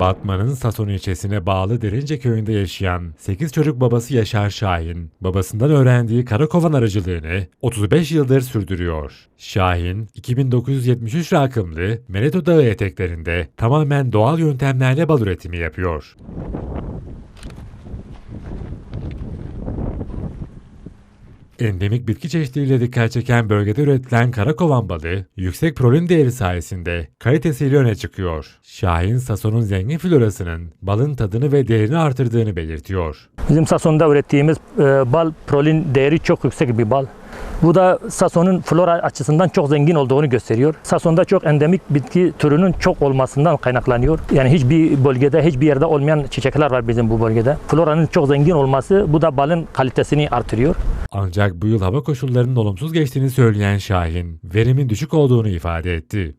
Batman'ın Sason ilçesine bağlı Derince köyünde yaşayan 8 çocuk babası Yaşar Şahin, babasından öğrendiği karakovan aracılığını 35 yıldır sürdürüyor. Şahin, 2973 rakımlı Mereto Dağı eteklerinde tamamen doğal yöntemlerle bal üretimi yapıyor. Endemik bitki çeşitliliğiyle dikkat çeken bölgede üretilen karakovan balı, yüksek prolin değeri sayesinde kalitesiyle öne çıkıyor. Şahin, Sason'un zengin florasının balın tadını ve değerini artırdığını belirtiyor. Bizim Sason'da ürettiğimiz e, bal prolin değeri çok yüksek bir bal. Bu da Sason'un flora açısından çok zengin olduğunu gösteriyor. Sason'da çok endemik bitki türünün çok olmasından kaynaklanıyor. Yani hiçbir bölgede, hiçbir yerde olmayan çiçekler var bizim bu bölgede. Floranın çok zengin olması bu da balın kalitesini artırıyor. Ancak bu yıl hava koşullarının olumsuz geçtiğini söyleyen Şahin, verimin düşük olduğunu ifade etti.